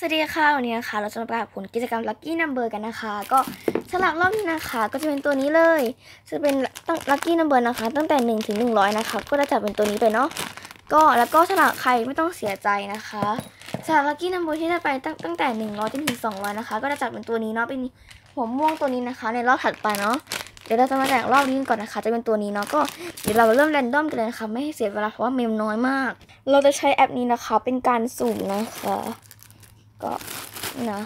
สวัสดีค่ะวันนี้นะคะ เราจะมาประกาศผลกิจกรรม Lucky Number กันนะคะ ก็สลักรอบนี้นะคะ ก็จะเป็นตัวนี้เลยจะเป็นตั้ง Lucky Number นะคะ ตั้งแต่1ถึง100 นะคะ ก็จะจับเป็นตัวนี้ไปเนาะก็แล้วก็สลักใครไม่ต้องเสียใจนะคะสลัก Lucky Number ที่ได้ไปตั้งตั้งแต่ 100จนถึง200 นะคะ ก็จะจับเป็นตัวนี้เนาะเป็นหัวม่วงตัวนี้นะคะ ในรอบถัดไปเนาะเดี๋ยวเราจะมาแจกรอบนี้ก่อนนะคะ จะเป็นตัวนี้เนาะก็เดี๋ยวเราเริ่มแรนดอมกันเลยนะคะไม่ให้เสียเวลาเพราะว่าเมมน้อยมาก เราจะใช้แอปนี้นะคะ เป็นการสุ่มนะคะ นะ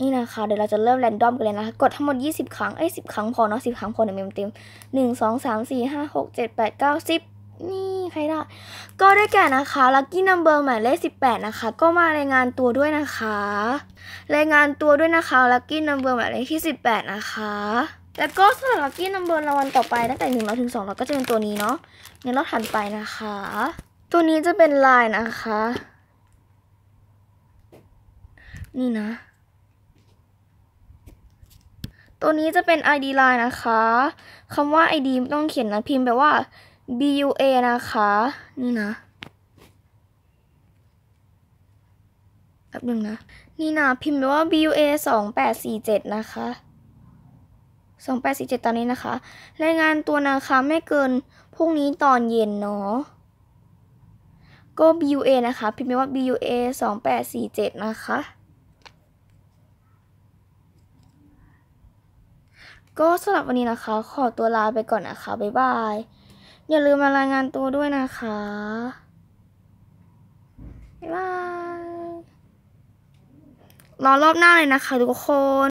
นี่นะคะ เดี๋ยวเราจะเริ่มแรนดอมกันเลยนะคะ กดทั้งหมด 20 ครั้ง เอ้ย 10 ครั้งพอเนาะ10 ครั้งพอเดี๋ยวเมมเต็มหนึ่งสองสามสี่ห้าหกเจ็ดแปดเก้าสิบนี่ใครได้ ก็ได้แก่นะคะลัคกี้นัมเบอร์หมายเลข18 นะคะ ก็มารายงานตัวด้วยนะคะ รายงานตัวด้วยนะคะลัคกี้นัมเบอร์หมายเลขที่ 18 นะคะแล้วก็สำหรับลัคกี้นัมเบอร์รางวัลต่อไปตั้งแต่1เราถึง2เราก็จะเป็นตัวนี้เนาะในรอบถัดไปนะคะ ตัวนี้จะเป็นลายนะคะ นี่นะ ตัวนี้จะเป็น ID line นะคะคำว่า ID ต้องเขียนนะพิมพ์แปลว่า BUA นะคะ นี่นะแป๊บหนึงนะ นี่นะพิมพ์แปลว่า BUA สองแปดสี่เจ็ดนะคะสองแปดสี่เจ็ดตอนนี้นะคะรายงานตัวนะคะไม่เกินพรุ่งนี้ตอนเย็นเนาะก็ BUA นะคะ พิมพ์แปว่า BUA สองแปดสี่เจ็ดนะคะ ก็สำหรับวันนี้นะคะ ขอตัวลาไปก่อนนะคะ บ๊ายบาย อย่าลืมมารายงานตัวด้วยนะคะ บ๊ายบาย รอรอบหน้าเลยนะคะทุกคน